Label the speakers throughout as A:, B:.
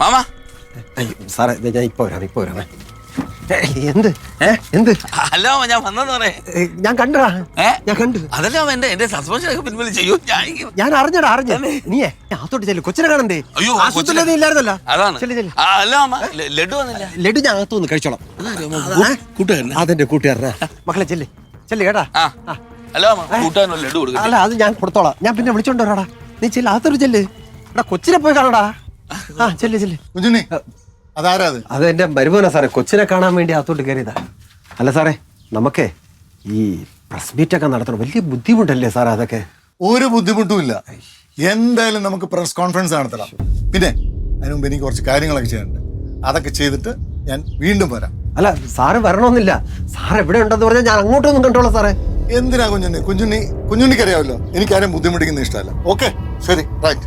A: Mama.
B: അയ്യോ സാറേ ഞാൻ ഇപ്പൊ വരാം ഇപ്പൊ വരാമേ എന്ത്? എന്ത്?
A: അല്ല ഞാൻ വന്നെന്ന് പറയേ.
B: ഞാൻ കണ്ടടാ ഞാൻ കണ്ടു.
A: അതല്ല എന്റെ എന്റെ സസ്പെൻഷൻ ഒക്കെ പിൻവലിച്ചു. അയ്യോ ഞാൻ
B: അറിഞ്ഞടാ അറിഞ്ഞ. നീയേ അകത്തോട്ട് ചെല്ലു. കൊച്ചിനെ കാണണ്ടേ?
A: അയ്യോ,
B: ആശുപത്രിയിൽ നീ ഇല്ലായിരുന്നല്ലോ.
A: അതാണ്. അല്ല ലഡു വന്നില്ല.
B: ലഡു ഞാൻ അകത്തു വന്ന് കഴിച്ചോളാം
A: കൂട്ടുകാരൻ
B: അതെന്റെ കൂട്ടുകാരനാ. മക്കളെ ചെല്ല്. ചെല്ലു കേട്ടാ.
A: അല്ല കൂട്ടുകാരൻ ലഡു കൊടുക്കട്ടെ.
B: അല്ല അത് ഞാൻ കൊടുത്തോളാം. ഞാൻ പിന്നെ വിളിച്ചോണ്ട് വരാടാ. നീ ചെല്ല് അകത്തോട്ട് ചെല്ല്. എടാ കൊച്ചിനെ പോയി കാണടാ. ആ മരുമോന ചെല്ല്.
C: കുഞ്ഞുണ്ണി അതാരാ അത്?
B: അത് എന്റെ മരുമോനാ സാറേ. കൊച്ചിനെ കാണാൻ വേണ്ടി അകത്തോട്ട് കയറിയതാ. അല്ല സാറേ നമുക്കേ ഈ പ്രസ് മീറ്റ് ഒക്കെ നടത്തണം. വലിയ ബുദ്ധിമുട്ടല്ലേ സാറേ അതൊക്കെ?
C: ഒരു ബുദ്ധിമുട്ടുമില്ല. എന്തായാലും നമുക്ക് പ്രസ് കോൺഫറൻസ് നടത്തണം. പിന്നെ അതിനു മുമ്പ് എനിക്ക് കുറച്ച് കാര്യങ്ങളൊക്കെ ചെയ്യാനുണ്ട്. അതൊക്കെ ചെയ്തിട്ട് ഞാൻ വീണ്ടും വരാം.
B: അല്ല സാറ് വരണമെന്നില്ല. സാർ എവിടെ ഉണ്ടെന്ന് പറഞ്ഞാൽ ഞാൻ അങ്ങോട്ടൊന്നും കണ്ടോളാം സാറേ.
C: എന്തിനാ കുഞ്ഞുണ്ണി? കുഞ്ഞുണ്ണി കുഞ്ഞുണ്ണിക്ക് അറിയാമല്ലോ. എനിക്കാരും ബുദ്ധിമുട്ടിക്കുന്ന ഇഷ്ടമല്ല. ഓക്കെ ശരി റൈറ്റ്.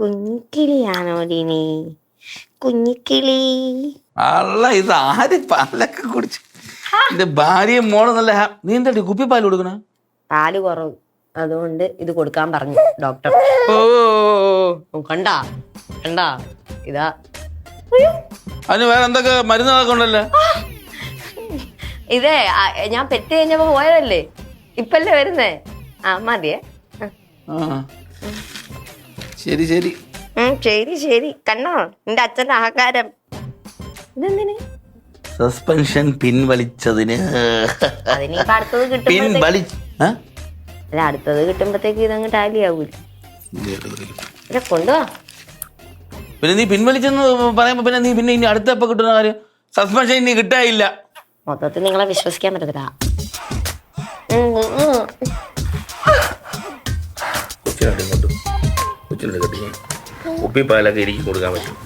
D: കുഞ്ഞിക്കിളിയാണോ ഡിനി കുഞ്ഞിക്കിളി.
A: അല്ല ഇത് ആര് പാലൊക്കെ കുടിച്ച്? എന്റെ ഭാര്യയും മോളും നല്ല നീ എന്താ കുപ്പി പാൽ കൊടുക്കണ?
D: പാൽ കുറവ്. അതുകൊണ്ട് ഇത് കൊടുക്കാൻ പറഞ്ഞു ഡോക്ടർ ഓ കണ്ടാ കണ്ടാ. ഇതാ.
A: അതിന് വേറെ എന്തൊക്കെ മരുന്നുകളൊക്കെ ഉണ്ടല്ലോ?
D: ഇതേ ഞാൻ പെറ്റ് കഴിഞ്ഞപ്പോ പോയതല്ലേ? ഇപ്പല്ലേ വരുന്നേ? ആ മതിയേ.
A: ശരി ശരി.
D: ശരി ശരി. കണ്ണോ നിന്റെ അച്ഛന്റെ ആഹാരം. ഇതെന്തിന്?
A: സസ്പെൻഷൻ പിൻവലിച്ചതിന്. പിൻവലി?
D: അല്ല അടുത്തത് കിട്ടുമ്പോഴത്തേക്ക് ഇതങ്ങ് ടാലി ആവൂല? കൊണ്ടുവാ
A: പിന്നെ നീ പിൻവലിച്ചെന്ന് പറയുമ്പോ പിന്നെ നീ പിന്നെ ഇനി അടുത്ത എപ്പോ കിട്ടുന്ന കാര്യം? സസ്പെൻഷൻ ഇനി കിട്ടായില്ല
D: മൊത്തത്തിൽ നിങ്ങളെ വിശ്വസിക്കാൻ പറ്റത്തില്ല.
A: ഉപ്പിപ്പാലൊക്കെ എനിക്ക് കൊടുക്കാൻ പറ്റും.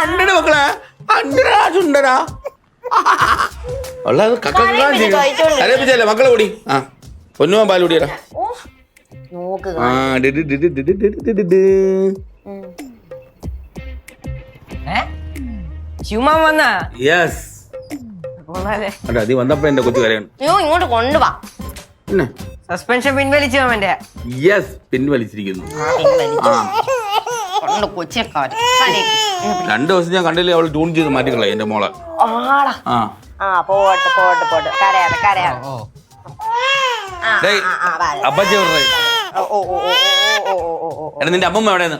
A: അണ്ടട മക്കളെ അണ്ടടാ ചുണ്ടടാ കൂടി? ആ. പൊന്നുവാൻ പാലുടിയടാ
D: ഓ, നോക്ക്
A: ആ ഡിഡി ഡിഡി ഡിഡി ഡിഡി ഡിഡി ഡി.
E: ശിവമാൻ വന്ന?
A: യെസ് അല്ല നീ വന്നപ്പോ എന്റെ കൊച്ചു കരയാണ്
D: അയ്യോ ഇങ്ങോട്ട് കൊണ്ടുവാ.
A: പിന്നെ?
E: സസ്പെൻഷൻ പിൻവലിച്ചു അവന്റെ
A: യെസ് പിൻവലിച്ചിരിക്കുന്നു. രണ്ടു ദിവസം ഞാൻ കണ്ടില്ലേ അവൾ ട്യൂൺ ചെയ്ത് മാറ്റിക്കളെ എന്റെ മോളെ.
D: ആടാ
A: ആ.
D: പോട്ടെ പോട്ടെ പോട്ടെ. കരയാതെ കരയാതെ.
A: അപ്പച്ചി പറഞ്ഞു നിന്റെ അമ്മമ്മ എവിടെയാണ്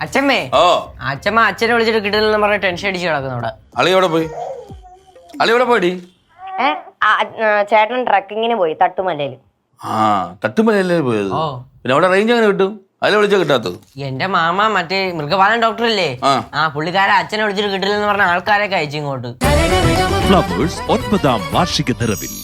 E: അച്ഛമ്മേ
A: ഓ
E: അച്ഛമ്മ അച്ഛനെ വിളിച്ചിട്ട് കിട്ടില്ലെന്ന് പറഞ്ഞ ടെൻഷൻ അടിച്ച് കിടക്കുന്നു അവിടെ
A: പോയി അളി എവിടെ
D: പോയി ചേട്ടൻ ട്രക്കിങ്ങിന് പോയി തട്ടുമലയിൽ
A: ആ തട്ടുമലയിലേ പോയത് പിന്നെ അവിടെ റേഞ്ച് അങ്ങനെ കിട്ടും അതിൽ വിളിച്ചാ കിട്ടാത്തത്
E: എന്റെ മാമ മറ്റേ മൃഗപാലൻ ഡോക്ടർ അല്ലേ
A: ആ
E: പുള്ളിക്കാരെ അച്ഛനെ വിളിച്ചിട്ട് കിട്ടില്ലെന്ന് പറഞ്ഞ ആൾക്കാരെ അയച്ചു ഇങ്ങോട്ട്
F: ഫ്ലവേഴ്സ് ഒൻപതാം വാർഷിക നിറവിൽ